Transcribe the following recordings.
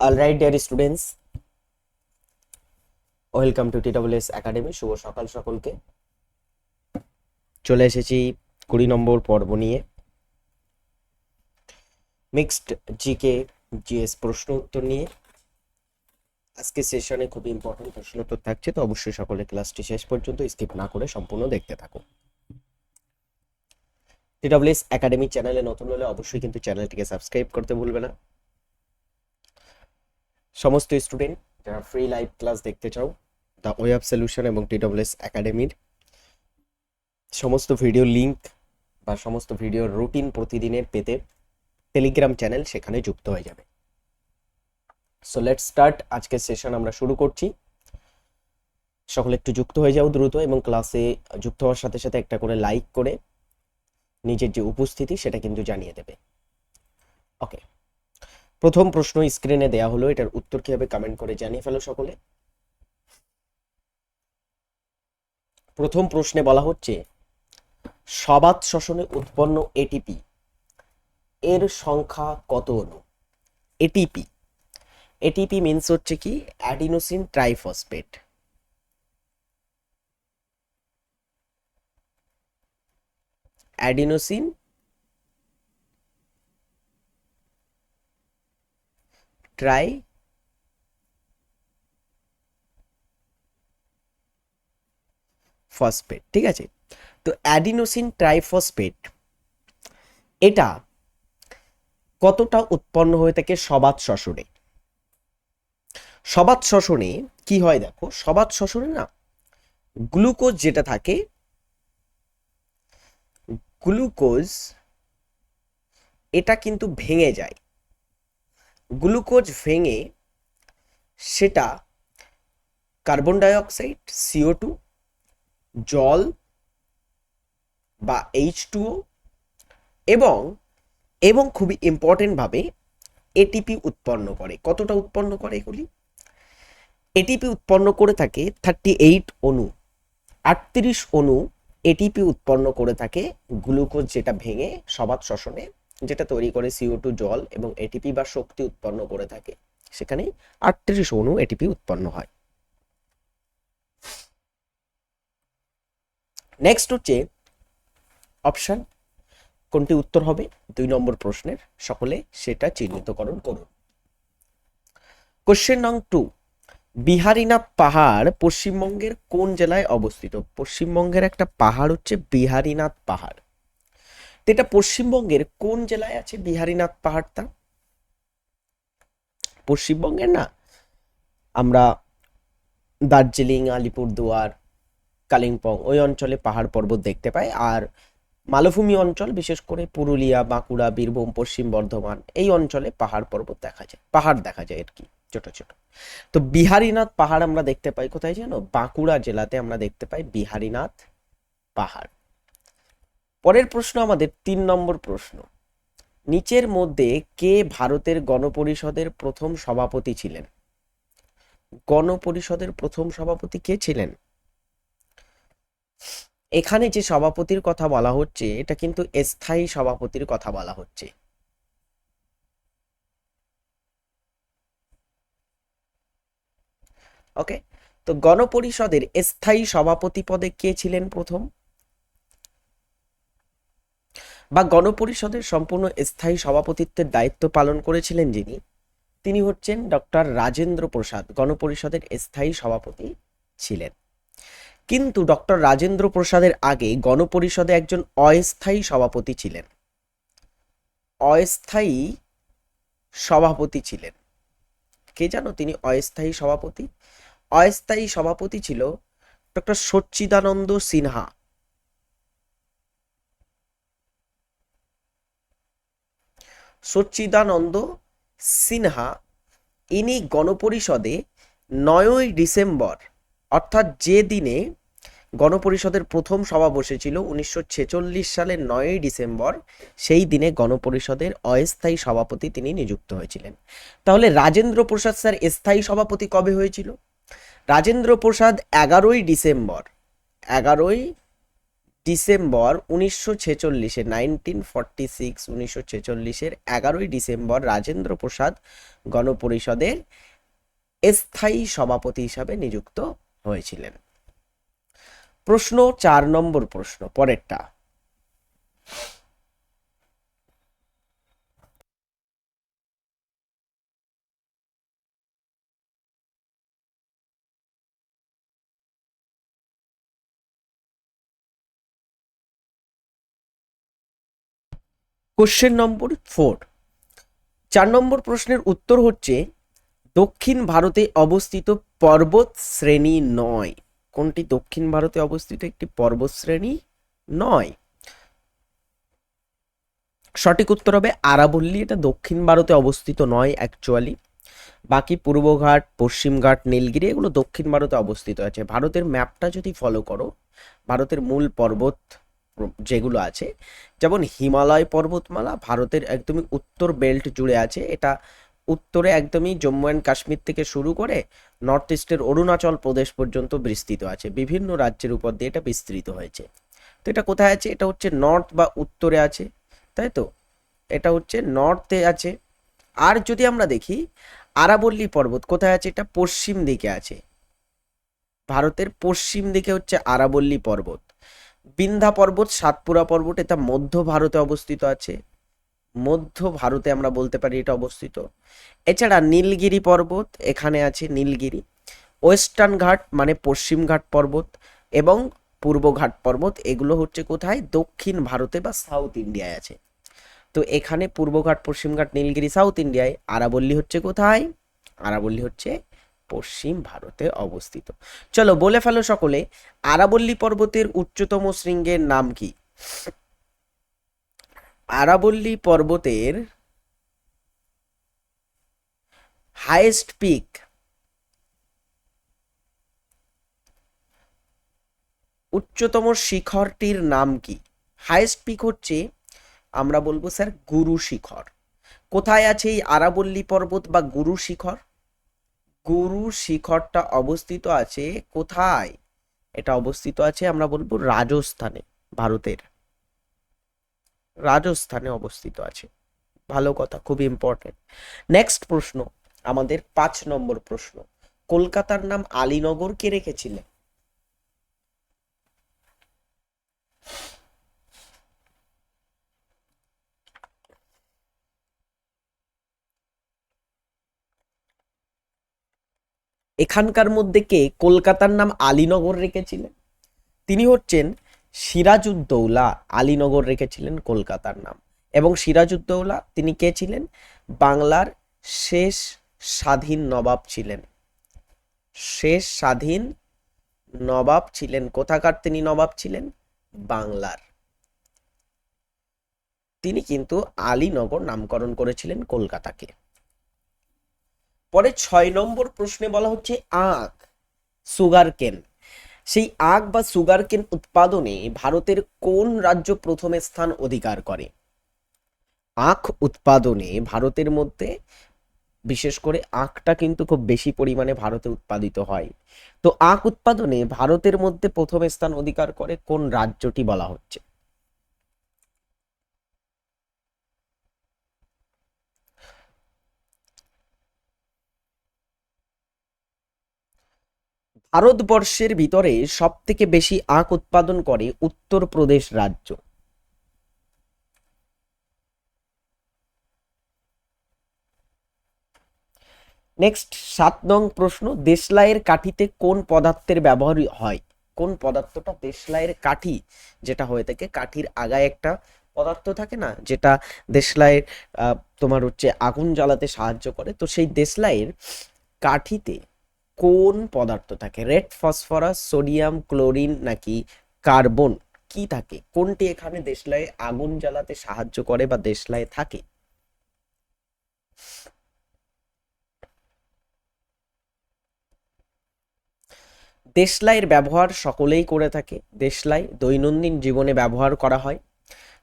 Alright dear students welcome to TWS academy শুভ সকাল সকলকে। চলে এসেছি কুড়ি নম্বর পর্ব নিয়ে। মিক্সড জিকে জিএস প্রশ্ন উত্তর নিয়ে। আজকে সেশনে খুব ইম্পর্টেন্ট প্রশ্ন উত্তর থাকছে, তো অবশ্যই সকলে ক্লাসটি শেষ পর্যন্ত স্কিপ না করে সম্পূর্ণ দেখতে থাকুন টিডব্লিউএস একাডেমি চ্যানেলে নতুন হলে অবশ্যই কিন্তু চ্যানেলটিকে সাবস্ক্রাইব করতে ভুলবে না। সমস্ত স্টুডেন্ট যারা ফ্রি লাইভ ক্লাস দেখতে চাও দ্য ওয়েব সলিউশন এবং টিডব্লিউএস একাডেমির সমস্ত ভিডিও লিঙ্ক বা সমস্ত ভিডিওর রুটিন প্রতিদিনের পেতে টেলিগ্রাম চ্যানেল সেখানে যুক্ত হয়ে যাবে। সো লেট স্টার্ট আজকের সেশন আমরা শুরু করছি। সকলে একটু যুক্ত হয়ে যাও দ্রুত এবং ক্লাসে যুক্ত হওয়ার সাথে সাথে একটা করে লাইক করে নিজের যে উপস্থিতি সেটা কিন্তু জানিয়ে দেবে। ওকে প্রথম প্রশ্ন স্ক্রিনে দেয়া হলো, এটার উত্তর কি হবে কমেন্ট করে জানিয়ে ফেলো সকলে। প্রথম প্রশ্নে বলা হচ্ছে, সবাত শ্বসনে উৎপন্ন এটিপি এর সংখ্যা কত হলো এটিপি এটিপি মিন্স হচ্ছে কি adenosine triphosphate adenosine triphosphate ঠিক আছে? তো অ্যাডিনোসিন ট্রাইফসফেট এটা কতটা উৎপন্ন হয়ে থাকে সবাত শ্বসনে সবাত শ্বসনে কি হয় দেখো, সবাত শ্বসনে না গ্লুকোজ যেটা থাকে গ্লুকোজ এটা কিন্তু ভেঙে যায়। গ্লুকোজ ভেঙে সেটা কার্বন ডাইঅক্সাইড সিও টু জল বা এইচ টুও এবং এবং খুবই ইম্পর্টেন্টভাবে এটিপি উৎপন্ন করে। কতটা উৎপন্ন করে এগুলি? এটিপি উৎপন্ন করে থাকে থার্টি এইট অণু। আটত্রিশ অণু এটিপি উৎপন্ন করে থাকে গ্লুকোজ যেটা ভেঙে সবাত শ্বসনে যেটা তৈরি করে সিও টু জল এবং এটিপি বা শক্তি উৎপন্ন করে থাকে। সেখানে আটত্রিশ অণু এটিপি উৎপন্ন হয়। নেক্সট হচ্ছে অপশন কোনটি উত্তর হবে? দুই নম্বর প্রশ্নের। সকলে সেটা চিহ্নিতকরণ করুন। কোশ্চেন নং টু বিহারীনাথ পাহাড় পশ্চিমবঙ্গের কোন জেলায় অবস্থিত? পশ্চিমবঙ্গের একটা পাহাড় হচ্ছে বিহারীনাথ পাহাড়। তো এটা পশ্চিমবঙ্গের কোন জেলায় আছে? বিহারীনাথ পাহাড়টা পশ্চিমবঙ্গের না। আমরা দার্জিলিং, আলিপুরদুয়ার, কালিম্পং ওই অঞ্চলে পাহাড় পর্বত দেখতে পাই। আর মালভূমি অঞ্চল, বিশেষ করে পুরুলিয়া, বাঁকুড়া, বীরভূম, পশ্চিম বর্ধমান, এই অঞ্চলে পাহাড় পর্বত দেখা যায়। পাহাড় দেখা যায় আর কি, ছোট ছোট। তো বিহারীনাথ পাহাড় আমরা দেখতে পাই কোথায় জানো বাঁকুড়া জেলাতে আমরা দেখতে পাই বিহারীনাথ পাহাড়। পরের প্রশ্ন আমাদের তিন নম্বর প্রশ্ন। নিচের মধ্যে কে ভারতের গণপরিষদের প্রথম সভাপতি ছিলেন? গণপরিষদের প্রথম সভাপতি কে ছিলেন? এখানে যে সভাপতির কথা বলা হচ্ছে, এটা কিন্তু স্থায়ী সভাপতির কথা বলা হচ্ছে। ওকে তো গণপরিষদের স্থায়ী সভাপতি পদে কে ছিলেন প্রথম? বা গণপরিষদের সম্পূর্ণ স্থায়ী সভাপতিত্বের দায়িত্ব পালন করেছিলেন যিনি, তিনি হচ্ছেন ডক্টর রাজেন্দ্র প্রসাদ, গণপরিষদের স্থায়ী সভাপতি ছিলেন। কিন্তু ডক্টর রাজেন্দ্র প্রসাদের আগে গণপরিষদে একজন অস্থায়ী সভাপতি ছিলেন। অস্থায়ী সভাপতি ছিলেন। কে জানো তিনি অস্থায়ী সভাপতি? অস্থায়ী সভাপতি ছিল ডক্টর সচ্চিদানন্দ সিনহা। সচ্চিদানন্দ সিনহা, ইনি গণপরিষদে নয়ই ডিসেম্বর, অর্থাৎ যে দিনে গণপরিষদের প্রথম সভা বসেছিল উনিশশো ছেচল্লিশ সালের নয়ই ডিসেম্বর, সেই দিনে গণপরিষদের অস্থায়ী সভাপতি তিনি নিযুক্ত হয়েছিলেন। তাহলে রাজেন্দ্র প্রসাদ স্যার স্থায়ী সভাপতি কবে হয়েছিল? রাজেন্দ্র প্রসাদ এগারোই ডিসেম্বর, এগারোই ডিসেম্বর উনিশশো ছেচল্লিশে নাইনটিন ফর্টি সিক্স উনিশশো ছেচল্লিশের এগারোই ডিসেম্বর রাজেন্দ্র প্রসাদ গণপরিষদের স্থায়ী সভাপতি হিসাবে নিযুক্ত হয়েছিলেন। প্রশ্ন চার নম্বর প্রশ্ন, পরেরটা। কোশ্চেন নম্বর ফোর চার নম্বর প্রশ্নের উত্তর হচ্ছে, দক্ষিণ ভারতে অবস্থিত পর্বত শ্রেণি নয়। কোনটি দক্ষিণ ভারতে অবস্থিত? একটি পর্বত শ্রেণি নয়। সঠিক উত্তর হবে আরাবল্লী। এটা দক্ষিণ ভারতে অবস্থিত নয় অ্যাকচুয়ালি বাকি পূর্বঘাট, পশ্চিমঘাট, নীলগিরি, এগুলো দক্ষিণ ভারতে অবস্থিত আছে। ভারতের ম্যাপটা যদি ফলো করো, ভারতের মূল পর্বত যেগুলো আছে, যেমন হিমালয় পর্বতমালা ভারতের একদমই উত্তর বেল্ট জুড়ে আছে। এটা উত্তরে একদমই জম্মু অ্যান্ড কাশ্মীর থেকে শুরু করে নর্থ ইস্টের অরুণাচল প্রদেশ পর্যন্ত বিস্তৃত আছে। বিভিন্ন রাজ্যের উপর দিয়ে এটা বিস্তৃত হয়েছে। তো এটা কোথায় আছে? এটা হচ্ছে নর্থ বা উত্তরে আছে, তাই তো? এটা হচ্ছে নর্থে আছে। আর যদি আমরা দেখি, আরাবল্লী পর্বত কোথায় আছে? এটা পশ্চিম দিকে আছে। ভারতের পশ্চিম দিকে হচ্ছে আরাবল্লী পর্বত। বিন্ধা পর্বত, সাতপুরা পর্বত, এটা মধ্য ভারতে অবস্থিত আছে। মধ্য ভারতে আমরা বলতে পারি এটা অবস্থিত। এছাড়া নীলগিরি পর্বত এখানে আছে, নীলগিরি। ওয়েস্টার্ন ঘাট মানে পশ্চিম ঘাট পর্বত এবং পূর্ব ঘাট পর্বত, এগুলো হচ্ছে কোথায়? দক্ষিণ ভারতে বা সাউথ ইন্ডিয়ায় আছে। তো এখানে পূর্বঘাট পশ্চিমঘাট নীলগিরি, সাউথ ইন্ডিয়ায়। আরাবল্লী হচ্ছে কোথায়? আরাবল্লী হচ্ছে পশ্চিম ভারতে অবস্থিত। চলো বলে ফেলো সকলে, আরাবল্লী পর্বতের উচ্চতম শৃঙ্গের নাম কি? আরাবল্লী পর্বতের হাইয়েস্ট পিক উচ্চতম শিখরটির নাম কি? হাইয়েস্ট পিক হচ্ছে, আমরা বলব স্যার, গুরু শিখর। কোথায় আছে এই আরাবল্লী পর্বত বা গুরু শিখর? গুরু শিখরটা অবস্থিত আছে কোথায়? এটা অবস্থিত আছে, আমরা বলব রাজস্থানে, ভারতের। রাজস্থানে অবস্থিত আছে। ভালো কথা, খুব ইম্পর্টেন্ট নেক্সট প্রশ্ন, আমাদের পাঁচ নম্বর প্রশ্ন। কলকাতার নাম আলীনগর কে রেখেছিলেন। এখানকার মধ্যে কে? কলকাতার নাম আলীনগর রেখেছিলেন। তিনি হচ্ছেন সিরাজউদ্দৌলা আলীনগর রেখেছিলেন কলকাতার নাম। এবং সিরাজউদ্দৌলা তিনি কে ছিলেন? বাংলার শেষ স্বাধীন নবাব ছিলেন। শেষ স্বাধীন নবাব ছিলেন। কোথাকার তিনি নবাব ছিলেন? বাংলার। তিনি কিন্তু আলীনগর নামকরণ করেছিলেন কলকাতাকে। পরে ছয় নম্বর প্রশ্নে বলা হচ্ছে আখ সুগার কেন সেই আখ বা সুগার কেন উৎপাদনে ভারতের কোন রাজ্য প্রথমে স্থান অধিকার করে? আখ উৎপাদনে ভারতের মধ্যে, বিশেষ করে আখটা কিন্তু খুব বেশি পরিমাণে ভারতে উৎপাদিত হয়। তো আখ উৎপাদনে ভারতের মধ্যে প্রথম স্থান অধিকার করে কোন রাজ্যটি বলা হচ্ছে? ভারতবর্ষের ভিতরে সব থেকে বেশি আখ উৎপাদন করে উত্তরপ্রদেশ রাজ্য। নেক্সট সাত নং প্রশ্ন, দেশলাইয়ের কাঠিতে কোন পদার্থের ব্যবহার হয়? কোন পদার্থটা দেশলাইয়ের কাঠি? যেটা হয়ে থাকে, কাঠির আগায় একটা পদার্থ থাকে না, যেটা দেশলাইয়ের তোমার হচ্ছে আগুন জ্বালাতে সাহায্য করে। তো সেই দেশলাইয়ের কাঠিতে কোন পদার্থ থাকে? রেড ফসফরাস, সোডিয়াম, ক্লোরিন নাকি কার্বন? কি থাকে? কোনটি এখানে দেশলাইয়ে আগুন জ্বালাতে সাহায্য করে বা দেশলাইয়ে থাকে? দেশলাইয়ের ব্যবহার সকলেই করে থাকে। দেশলাই দৈনন্দিন জীবনে ব্যবহার করা হয়।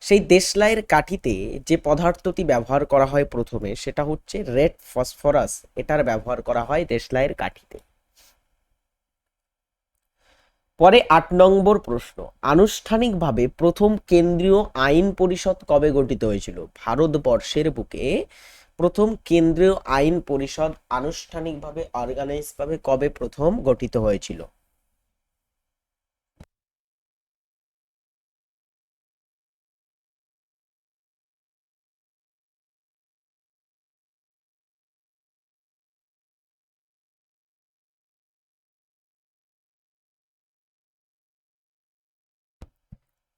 সেই দেশলাইয়ের কাঠিতে যে পদার্থটি ব্যবহার করা হয় প্রথমে, সেটা হচ্ছে রেড ফসফরাস। এটার ব্যবহার করা হয় দেশলাইয়ের কাঠিতে। পরে আট নম্বর প্রশ্ন। আনুষ্ঠানিকভাবে প্রথম কেন্দ্রীয় আইন পরিষদ কবে গঠিত হয়েছিল? ভারতবর্ষের বুকে প্রথম কেন্দ্রীয় আইন পরিষদ আনুষ্ঠানিকভাবে অর্গানাইজ ভাবে কবে প্রথম গঠিত হয়েছিল?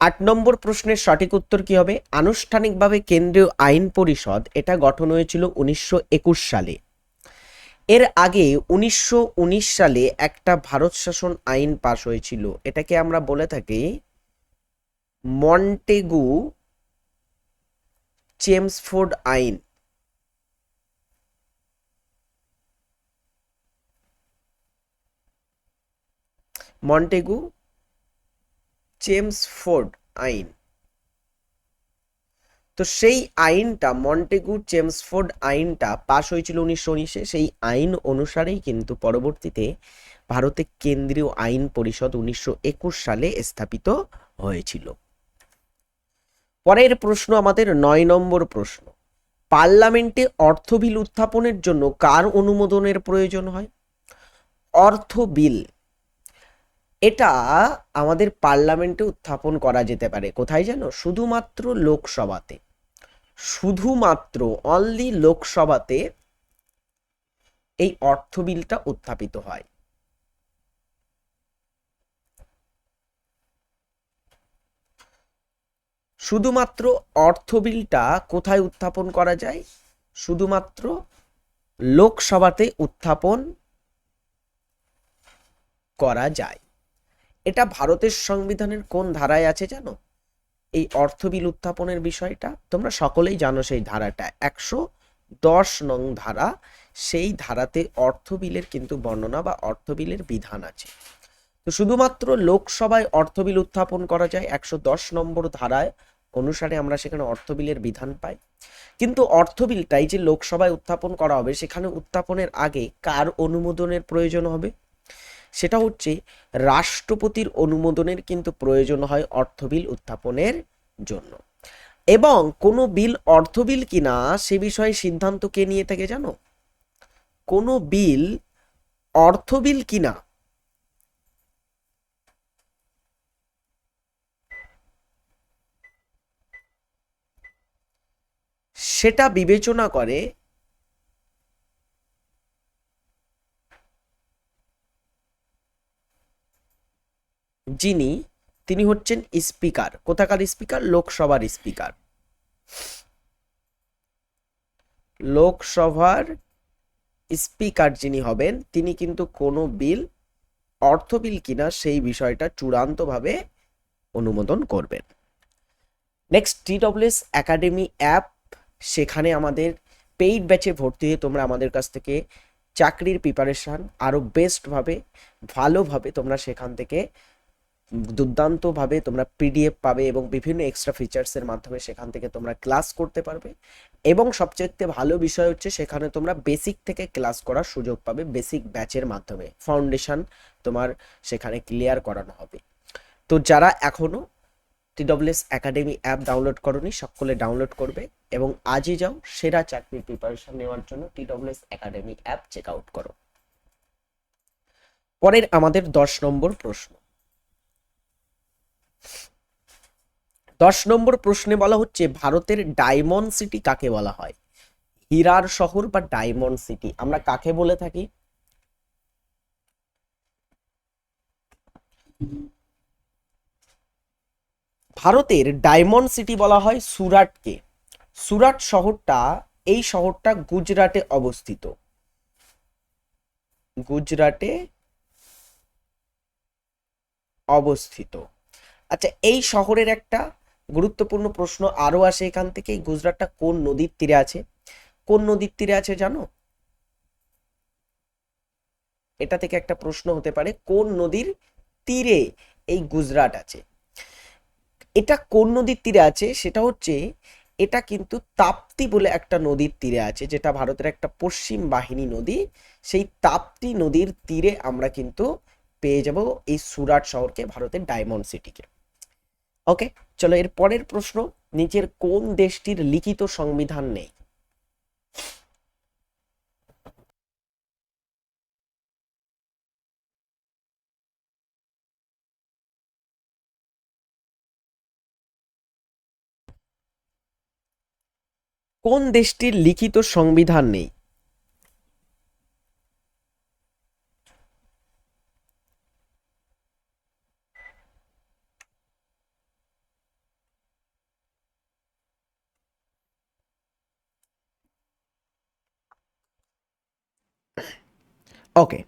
আট নম্বর প্রশ্নের সঠিক উত্তর কি হবে? আনুষ্ঠানিকভাবে কেন্দ্রীয় আইন পরিষদ এটা গঠন হয়েছিল উনিশশো একুশ সালে। এর আগে উনিশশো উনিশ সালে একটা ভারত শাসন আইন পাশ হয়েছিল। এটাকে আমরা বলে থাকি মন্টেগু চেমসফোর্ড আইন। মন্টেগু চেমসফোর্ড আইন। তো সেই আইনটা, মন্টেগু চেমসফোর্ড আইনটা পাশ হয়েছিল উনিশশো উনিশে। সেই আইন অনুসারেই কিন্তু পরবর্তীতে ভারতে কেন্দ্রীয় আইন পরিষদ উনিশশো একুশ সালে স্থাপিত হয়েছিল। পরের প্রশ্ন আমাদের, নয় নম্বর প্রশ্ন। পার্লামেন্টে অর্থ বিল উত্থাপনের জন্য কার অনুমোদনের প্রয়োজন হয়? অর্থ বিল এটা আমাদের পার্লামেন্টে উত্থাপন করা যেতে পারে। কোথায় জানো? শুধুমাত্র লোকসভাতে। শুধুমাত্র অনলি লোকসভাতে এই অর্থ বিলটা উত্থাপিত হয়। শুধুমাত্র অর্থ বিলটা কোথায় উত্থাপন করা যায়? শুধুমাত্র লোকসভাতে উত্থাপন করা যায়। এটা ভারতের সংবিধানের কোন ধারায় আছে জানো? এই অর্থ বিল উত্থাপনের বিষয়টা, তোমরা সকলেই জানো সেই ধারাটা। একশো দশ নং ধারা, সেই ধারাতে অর্থ বিলের কিন্তু বর্ণনা বা অর্থ বিলের বিধান আছে। তো শুধুমাত্র লোকসভায় অর্থ বিল উত্থাপন করা যায়, একশো দশ নম্বর ধারায় অনুসারে আমরা সেখানে অর্থ বিলের বিধান পাই। কিন্তু অর্থ বিলটাই যে লোকসভায় উত্থাপন করা হবে, সেখানে উত্থাপনের আগে কার অনুমোদনের প্রয়োজন হবে? সেটা হচ্ছে রাষ্ট্রপতির অনুমোদনের কিন্তু প্রয়োজন হয় অর্থ বিল উত্থাপনের জন্য। এবং কোনো বিল, অর্থ বিল কিনা সে বিষয়ে সিদ্ধান্ত কে নিয়ে থাকে জানো? কোনো বিল, অর্থ বিল কিনা সেটা বিবেচনা করে যিনি, তিনি হচ্ছেন স্পিকার, কোথাকার স্পিকার? লোকসভার স্পিকার। লোকসভার স্পিকার যিনি হবেন, তিনি কিন্তু কোনো বিল, অর্থ বিল কিনা সেই বিষয়টা চূড়ান্তভাবে অনুমোদন করবেন। নেক্সট টিডব্লিউএস একাডেমি অ্যাপ সেখানে আমাদের পেইড ব্যাচে ভর্তি হয়ে তোমরা আমাদের কাছ থেকে চাকরির প্রিপারেশান আরও বেস্টভাবে ভালোভাবে তোমরা সেখান থেকে দুর্দান্তভাবে তোমরা পিডিএফ পাবে এবং বিভিন্ন এক্সট্রা ফিচার্সের মাধ্যমে সেখান থেকে তোমরা ক্লাস করতে পারবে। এবং সবচেয়ে ভালো বিষয় হচ্ছে সেখানে তোমরা বেসিক থেকে ক্লাস করার সুযোগ পাবে বেসিক ব্যাচের মাধ্যমে। ফাউন্ডেশন তোমার সেখানে ক্লিয়ার করানো হবে। তো যারা এখনও টিডব্লিউএস একাডেমি অ্যাপ ডাউনলোড করনি, সকলে ডাউনলোড করবে এবং আজই যাও, সেরা চাকরির প্রিপারেশন নেওয়ার জন্য TWS academy app check out করো। পরের আমাদের দশ নম্বর প্রশ্ন। দশ নম্বর প্রশ্নে বলা হচ্ছে, ভারতের ডায়মন্ড সিটি কাকে বলা হয়? হীরার শহর বা ডায়মন্ড সিটি? আমরা কাকে বলে থাকি? ভারতের ডায়মন্ড সিটি বলা হয় সুরাটকে। সুরাট শহরটা, এই শহরটা গুজরাটে অবস্থিত। গুজরাটে অবস্থিত। আচ্ছা এই শহরের একটা গুরুত্বপূর্ণ প্রশ্ন আরও আসে এখান থেকে, এই গুজরাটটা কোন নদীর তীরে আছে? কোন নদীর তীরে আছে জানো? এটা থেকে একটা প্রশ্ন হতে পারে, কোন নদীর তীরে এই গুজরাট আছে? এটা কোন নদীর তীরে আছে? সেটা হচ্ছে, এটা কিন্তু তাপ্তি বলে একটা নদীর তীরে আছে, যেটা ভারতের একটা পশ্চিম বাহিনী নদী। সেই তাপ্তি নদীর তীরে আমরা কিন্তু পেয়ে যাব এই সুরাট শহরকে, ভারতের ডায়মন্ড সিটিকে। ওকে চলো এর পরের প্রশ্ন, নিচের কোন দেশটির লিখিত সংবিধান নেই? কোন দেশটির লিখিত সংবিধান নেই? ওকে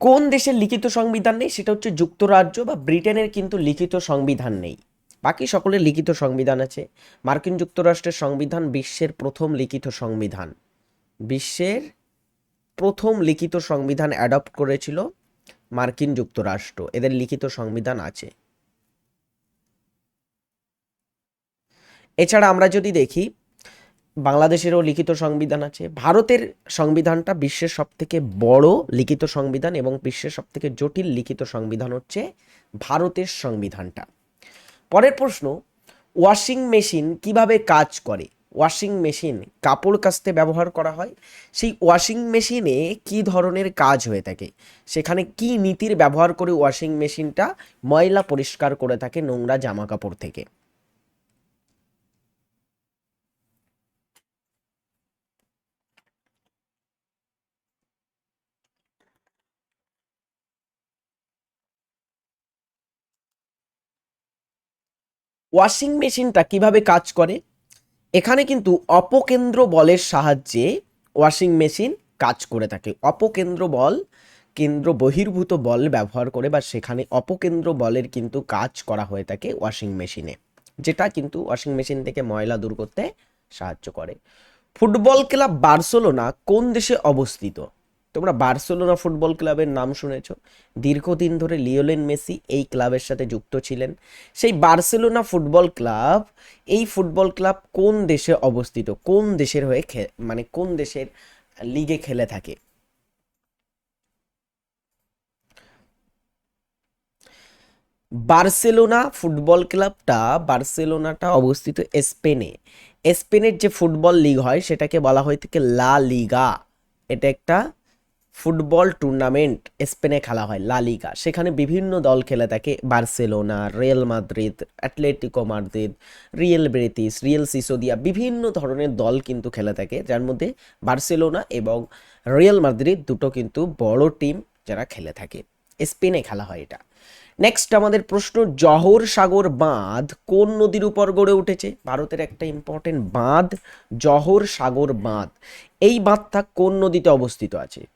কোন দেশের লিখিত সংবিধান নেই? সেটা হচ্ছে যুক্তরাজ্য বা ব্রিটেনের কিন্তু লিখিত সংবিধান নেই। বাকি সকলের লিখিত সংবিধান আছে। মার্কিন যুক্তরাষ্ট্রের সংবিধান বিশ্বের প্রথম লিখিত সংবিধান। বিশ্বের প্রথম লিখিত সংবিধান অ্যাডপ্ট করেছিল মার্কিন যুক্তরাষ্ট্র। এদের লিখিত সংবিধান আছে। এছাড়া আমরা যদি দেখি বাংলাদেশেরও লিখিত সংবিধান আছে। ভারতের সংবিধানটা বিশ্বের সব থেকে বড় লিখিত সংবিধান এবং বিশ্বের সব থেকে জটিল লিখিত সংবিধান হচ্ছে ভারতের সংবিধানটা। পরের প্রশ্ন, ওয়াশিং মেশিন কীভাবে কাজ করে? ওয়াশিং মেশিন কাপড় কাচতে ব্যবহার করা হয়? সেই ওয়াশিং মেশিনে কি ধরনের কাজ হয়ে থাকে? সেখানে কি নীতির ব্যবহার করে ওয়াশিং মেশিনটা ময়লা পরিষ্কার করে থাকে নোংরা জামা কাপড় থেকে? ওয়াশিং মেশিনটা কীভাবে কাজ করে? এখানে কিন্তু অপকেন্দ্র বলের সাহায্যে ওয়াশিং মেশিন কাজ করে থাকে। অপকেন্দ্র বল কেন্দ্র বহির্ভূত বল ব্যবহার করে বা সেখানে অপকেন্দ্র বলের কিন্তু কাজ করা হয়ে থাকে ওয়াশিং মেশিনে, যেটা কিন্তু ওয়াশিং মেশিন থেকে ময়লা দূর করতে সাহায্য করে। ফুটবল ক্লাব বার্সেলোনা কোন দেশে অবস্থিত? তোমরা বার্সেলোনা ফুটবল ক্লাবের নাম শুনেছ। দীর্ঘদিন ধরে লিওলেন মেসি এই ক্লাবের সাথে যুক্ত ছিলেন। সেই বার্সেলোনা ফুটবল ক্লাব, এই ফুটবল ক্লাব কোন দেশে অবস্থিত? কোন দেশের হয়ে মানে কোন দেশের লিগে খেলে থাকে? বার্সেলোনা ফুটবল ক্লাবটা, বার্সেলোনাটা অবস্থিত স্পেনে। স্পেনের যে ফুটবল লিগ হয়, সেটাকে বলা হয়ে থাকে লা লিগা। এটা একটা ফুটবল টুর্নামেন্ট স্পেনে খেলা হয়, লা লিগা। সেখানে বিভিন্ন দল খেলে থাকে, Barcelona, Real Madrid, Atletico Madrid, Real Betis Real Sociedad, বিভিন্ন ধরনের দল কিন্তু খেলে থাকে, যার মধ্যে বার্সেলোনা এবং রিয়েল মাদ্রিদ দুটো কিন্তু বড় টিম যারা খেলে থাকে। স্পেনে খেলা হয় এটা। নেক্সট আমাদের প্রশ্ন, জহর সাগর বাঁধ কোন নদীর উপর গড়ে উঠেছে? ভারতের একটা ইম্পর্টেন্ট বাঁধ, জহর সাগর বাঁধ। এই বাঁধটা কোন নদীতে অবস্থিত আছে?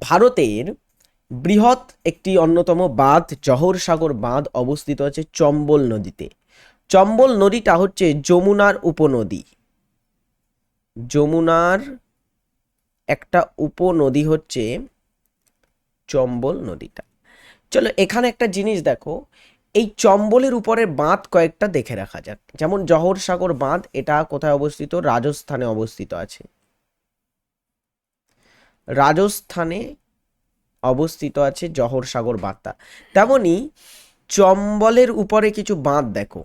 ভারতের বৃহৎ একটি অন্যতম বাঁধ জহর সাগর বাঁধ অবস্থিত আছে চম্বল নদীতে। চম্বল নদীটা হচ্ছে যমুনার উপনদী। যমুনার একটা উপনদী হচ্ছে চম্বল নদীটা। চলো এখানে একটা জিনিস দেখো, এই চম্বলের উপরে বাঁধ কয়েকটা দেখে রাখা যাক। যেমন জহর সাগর বাঁধ, এটা কোথায় অবস্থিত? রাজস্থানে অবস্থিত আছে। রাজস্থানে অবস্থিত আছে জহর সাগর বাঁধটা তেমনি চম্বলের উপরে কিছু বাঁধ দেখো।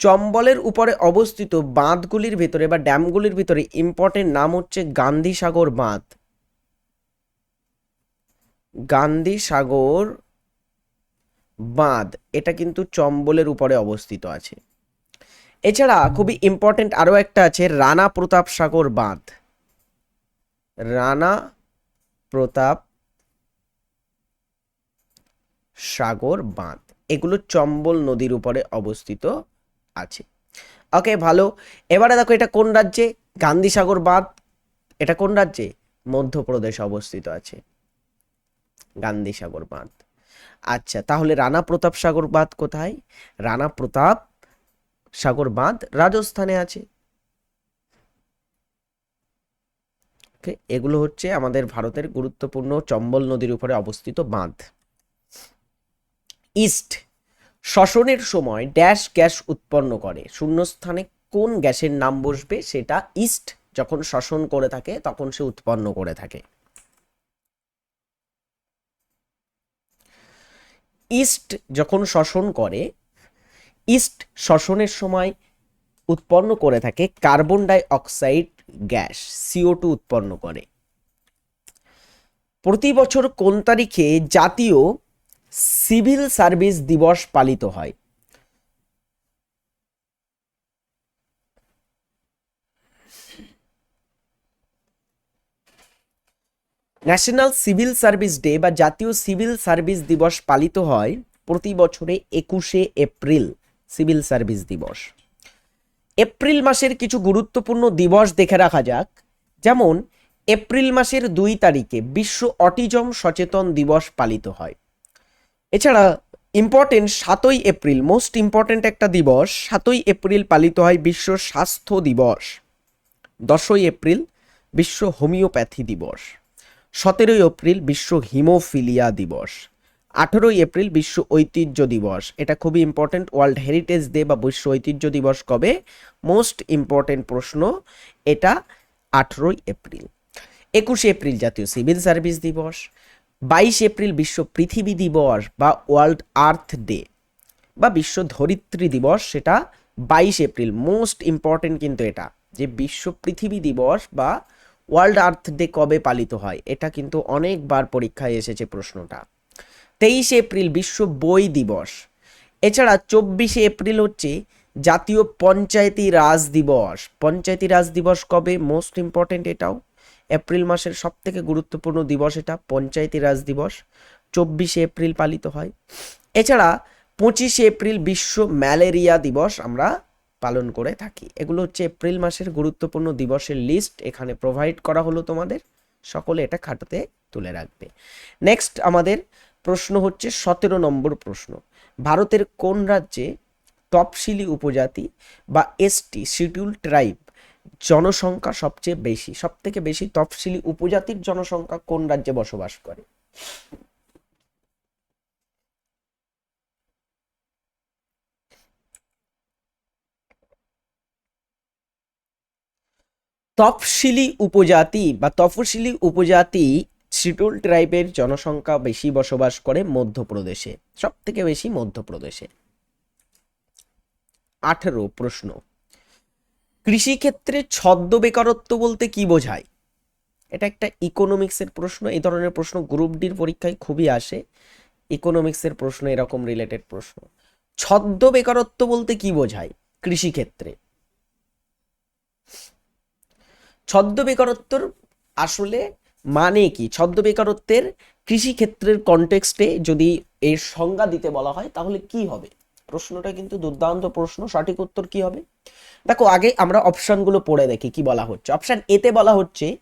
চম্বলের উপরে অবস্থিত বাঁধগুলির ভিতরে বা ড্যামগুলির ভিতরে ইম্পর্টেন্ট নাম হচ্ছে গান্ধী সাগর বাঁধ। গান্ধী সাগর বাঁধ, এটা কিন্তু চম্বলের উপরে অবস্থিত আছে। এছাড়া খুবই ইম্পর্টেন্ট আরও একটা আছে, রানা প্রতাপ সাগর বাঁধ। রানা প্রতাপ সাগর বাঁধ, এগুলো চম্বল নদীর উপরে অবস্থিত আছে। ওকে ভালো। এবারে দেখো এটা কোন রাজ্যে? গান্ধী সাগর বাঁধ, এটা কোন রাজ্যে? মধ্যপ্রদেশ অবস্থিত আছে। গান্ধী সাগর বাঁধ। আচ্ছা তাহলে রানা প্রতাপ সাগর বাঁধ কোথায়? রানা প্রতাপ সাগর বাঁধ রাজস্থানে আছে। এগুলো হচ্ছে আমাদের ভারতের গুরুত্বপূর্ণ চম্বল নদীর উপরে অবস্থিত বাঁধ। ইস্ট শ্বসনের সময় ড্যাশ গ্যাস উৎপন্ন করে। শূন্যস্থানে কোন গ্যাসের নাম বসবে সেটা ইস্ট যখন শ্বসন করে থাকে, তখন সে উৎপন্ন করে থাকে। ইস্ট যখন শ্বসন করে ইস্ট শ্বসনের সময় উৎপন্ন করে থাকে carbon dioxide gas CO two উৎপন্ন করে। প্রতি বছর কোন তারিখে জাতীয় সিভিল সার্ভিস দিবস পালিত হয়? ন্যাশনাল সিভিল সার্ভিস ডে বা জাতীয় সিভিল সার্ভিস দিবস পালিত হয় প্রতি বছরে একুশে এপ্রিল। সিভিল সার্ভিস দিবস। এপ্রিল মাসের কিছু গুরুত্বপূর্ণ দিবস দেখে রাখা যাক। যেমন, এপ্রিল মাসের দুই তারিখে বিশ্ব অটিজম সচেতন দিবস পালিত হয়। এছাড়া ইম্পর্টেন্ট সাতই এপ্রিল মোস্ট ইম্পর্টেন্ট একটা দিবস, সাতই এপ্রিল পালিত হয় বিশ্ব স্বাস্থ্য দিবস। দশই এপ্রিল, বিশ্ব হোমিওপ্যাথি দিবস। সতেরোই এপ্রিল, বিশ্ব হিমোফিলিয়া দিবস। আঠেরোই এপ্রিল বিশ্ব ঐতিহ্য দিবস। এটা খুবই ইম্পর্টেন্ট ওয়ার্ল্ড হেরিটেজ ডে বা বিশ্ব ঐতিহ্য দিবস কবে? মোস্ট ইম্পর্টেন্ট প্রশ্ন, এটা আঠেরোই এপ্রিল। একুশে এপ্রিল জাতীয় সিভিল সার্ভিস দিবস। বাইশ এপ্রিল বিশ্ব পৃথিবী দিবস বা ওয়ার্ল্ড আর্থ ডে বা বিশ্ব ধরিত্রী দিবস, সেটা বাইশ এপ্রিল। মোস্ট ইম্পর্টেন্ট কিন্তু এটা, যে বিশ্ব পৃথিবী দিবস বা ওয়ার্ল্ড আর্থ ডে কবে পালিত হয়, এটা কিন্তু অনেকবার পরীক্ষায় এসেছে প্রশ্নটা। তেইশে এপ্রিল বিশ্ব বই দিবস। এছাড়া চব্বিশে এপ্রিল হচ্ছে জাতীয় পঞ্চায়েতি রাজ দিবস। পঞ্চায়েতি রাজ দিবস কবে? মোস্ট ইম্পর্টেন্ট এটাও। এপ্রিল মাসের সব থেকে গুরুত্বপূর্ণ দিবস এটা, পঞ্চায়েতি রাজ দিবস। চব্বিশে এপ্রিল পালিত হয়। এছাড়া পঁচিশে এপ্রিল বিশ্ব ম্যালেরিয়া দিবস আমরা পালন করে থাকি। এগুলো হচ্ছে এপ্রিল মাসের গুরুত্বপূর্ণ দিবসের লিস্ট এখানে প্রোভাইড করা হলো তোমাদের। সকলে এটা খাটাতে তুলে রাখবে। নেক্সট আমাদের প্রশ্ন হচ্ছে সতেরো নম্বর প্রশ্ন। ভারতের কোন রাজ্যে তপশিলি উপজাতি বা এসটি, শিডিউল ট্রাইব, জনসংখ্যা সবচেয়ে বেশি? সব থেকে বেশি তফসিলি উপজাতির জনসংখ্যা কোন রাজ্যে বসবাস করে? তফসিলি উপজাতি বা তফসিলি উপজাতি শিটুল ট্রাইবের জনসংখ্যা বেশি বসবাস করে মধ্যপ্রদেশে সব থেকে বেশি মধ্যপ্রদেশে। আঠেরো প্রশ্ন, কৃষিক্ষেত্রে ছদ্ম বেকারত্ব বলতে কি বোঝায়? এটা একটা ইকোনমিক্সের প্রশ্ন, এই ধরনের প্রশ্ন গ্রুপ ডির পরীক্ষায় খুবই আসে। ইকোনমিক্সের প্রশ্ন এরকম রিলেটেড প্রশ্ন। ছদ্ম বেকারত্ব বলতে কি বোঝায় কৃষিক্ষেত্রে? ছদ্ম বেকারত্বর আসলে মানে কি? ছদ্ম বেকারত্বের কৃষিক্ষেত্রের কনটেক্সটে যদি এর সংজ্ঞা দিতে বলা হয়, তাহলে কি হবে? প্রশ্নটা কিন্তু দুর্দান্ত প্রশ্ন। সঠিক উত্তর কি হবে? দেখো, আগে আমরা অপশনগুলো পড়ে দেখি, কি বলা হচ্ছে। অপশন এতে বলা হচ্ছে,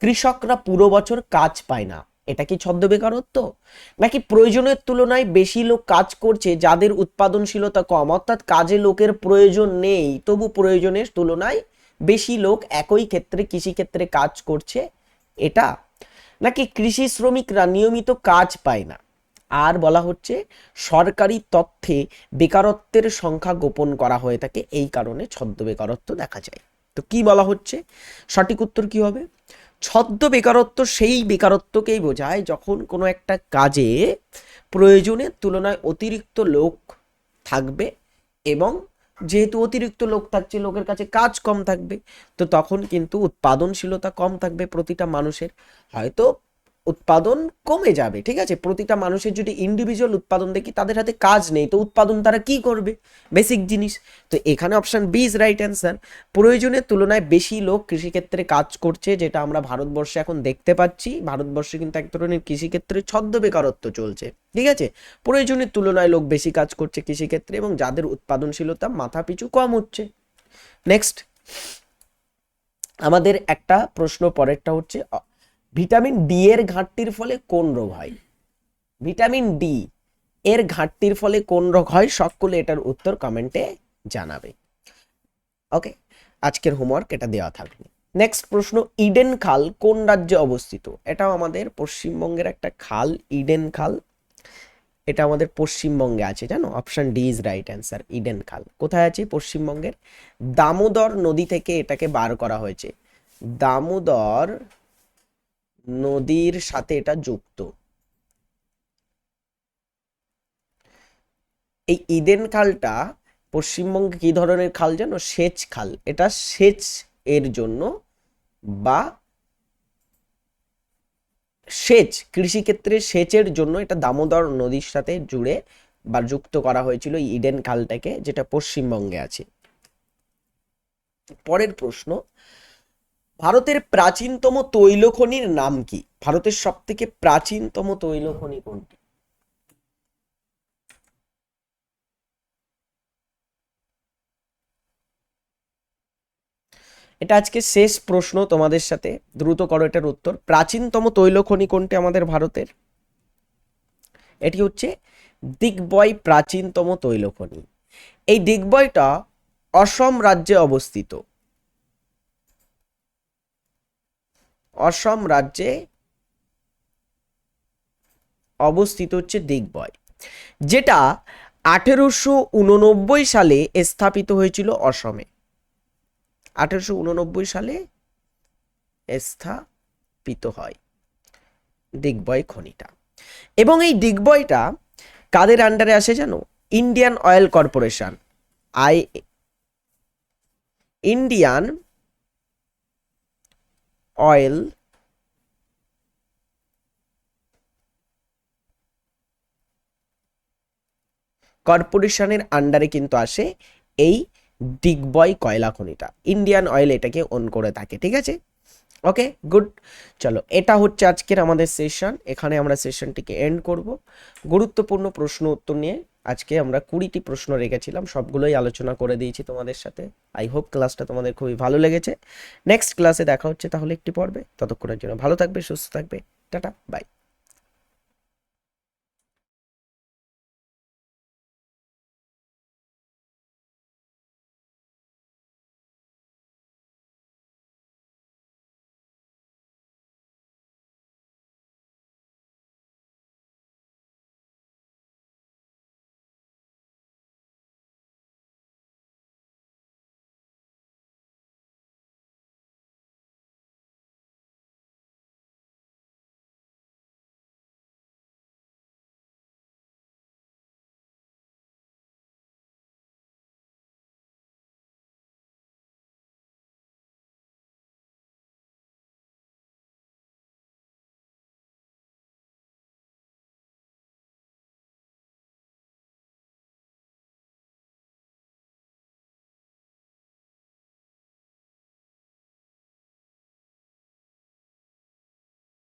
কৃষকরা পুরো বছর কাজ পায় না। এটা কি ছদ্ম বেকারত্ব? নাকি প্রয়োজনের তুলনায় বেশি লোক কাজ করছে, যাদের উৎপাদনশীলতা কম? অর্থাৎ কাজে লোকের প্রয়োজন নেই, তবু প্রয়োজনের তুলনায় বেশি লোক একই ক্ষেত্রে, কৃষিক্ষেত্রে কাজ করছে। এটা? নাকি কৃষি শ্রমিকরা নিয়মিত কাজ পায় না? আর বলা হচ্ছে, সরকারি তথ্যে বেকারত্বের সংখ্যা গোপন করা হয়ে থাকে, এই কারণে ছদ্ম বেকারত্ব দেখা যায়। তো কি বলা হচ্ছে? সঠিক উত্তর কি হবে? ছদ্ম বেকারত্ব সেই বেকারত্বকেই বোঝায় যখন কোনো একটা কাজে প্রয়োজনের তুলনায় অতিরিক্ত লোক থাকবে এবং যেহেতু অতিরিক্ত লোক থাকছে, লোকের কাছে কাজ কম থাকবে, তো তখন কিন্তু উৎপাদনশীলতা কম থাকবে প্রতিটা মানুষের। হয়তো উৎপাদন কমে যাবে, ঠিক আছে? প্রতিটা মানুষের যদি ইন্ডিভিজুয়াল উৎপাদন দেখি, তাদের হাতে কাজ নেই, তো উৎপাদন তারা কি করবে? বেসিক জিনিস। তো এখানে option B is right answer প্রয়োজনের তুলনায় বেশি লোক কৃষিক্ষেত্রে কাজ করছে, যেটা আমরা ভারতবর্ষে এখন দেখতে পাচ্ছি। ভারতবর্ষে কিন্তু এক ধরনের কৃষিক্ষেত্রে ছদ্ম বেকারত্ব চলছে, ঠিক আছে? প্রয়োজনের তুলনায় লোক বেশি কাজ করছে কৃষিক্ষেত্রে এবং যাদের উৎপাদনশীলতা মাথা পিছু কম হচ্ছে। নেক্সট আমাদের একটা প্রশ্ন, পরেরটা হচ্ছে ভিটামিন ডি এর ঘাটতির ফলে কোন রোগ হয়? ভিটামিন ডি এর ঘাটতির ফলে কোন রোগ হয়? সকলে এটার উত্তর কমেন্টে জানাবে। ওকে? আজকের হোমওয়ার্ক এটা দেওয়া থাকবে নেক্সট প্রশ্ন, ইডেন খাল কোন রাজ্যে অবস্থিত? এটাও আমাদের পশ্চিমবঙ্গের একটা খাল, ইডেন খাল। এটা আমাদের পশ্চিমবঙ্গে আছে, জানো? Option D is right answer Eden খাল। কোথায় আছে? পশ্চিমবঙ্গের দামোদর নদী থেকে এটাকে বার করা হয়েছে। দামোদর নদীর সাথে এটা যুক্ত। এই ইডেন খালটা পশ্চিমবঙ্গে কি ধরনের খাল জানো সেচ খাল। এটা সেচ এর জন্য বা সেচ, কৃষিক্ষেত্রে সেচের জন্য এটা দামোদর নদীর সাথে জুড়ে বা যুক্ত করা হয়েছিল ইডেন খালটাকে, যেটা পশ্চিমবঙ্গে আছে। পরের প্রশ্ন ভারতের প্রাচীনতম তৈলখনির নাম কি? ভারতের সব থেকে প্রাচীনতম তৈলখনি কোনটি? এটা আজকে শেষ প্রশ্ন তোমাদের সাথে। দ্রুত করো এটার উত্তর। প্রাচীনতম তৈলখনি কোনটি আমাদের ভারতের? এটি হচ্ছে দিগ্বয় প্রাচীনতম তৈলখনি। এই দিগ্বয়টা অসম রাজ্যে অবস্থিত। অসম রাজ্যে অবস্থিত হচ্ছে দিগ্বয়, যেটা আঠেরোশো উননব্বই সালে স্থাপিত হয়েছিল অসমে। আঠেরোশো উননব্বই সালে স্থাপিত হয় দিগ্বয় খনিটা। এবং এই দিগ্বয়টা কাদের আন্ডারে আসে জানো? Indian oil corporation I Indian Oil কর্পোরেশনের আন্ডারে কিন্তু আসে এই দিগ্বয় কয়লা খনিটা। ইন্ডিয়ান অয়েল এটাকে অন করে থাকে, ঠিক আছে? ওকে গুড চলো, এটা হচ্ছে আজকের আমাদের সেশন এখানে আমরা সেশনটিকে এন্ড করব। গুরুত্বপূর্ণ প্রশ্ন উত্তর নিয়ে আজকে আমরা কুড়িটি প্রশ্ন রেখেছিলাম, সবগুলোই আলোচনা করে দিয়েছি তোমাদের সাথে। আই হোপ ক্লাসটা তোমাদের খুবই ভালো লেগেছে। নেক্সট ক্লাসে দেখা হচ্ছে তাহলে একটি পর্বে। ততক্ষণের জন্য ভালো থাকবে, সুস্থ থাকবে। Tata bye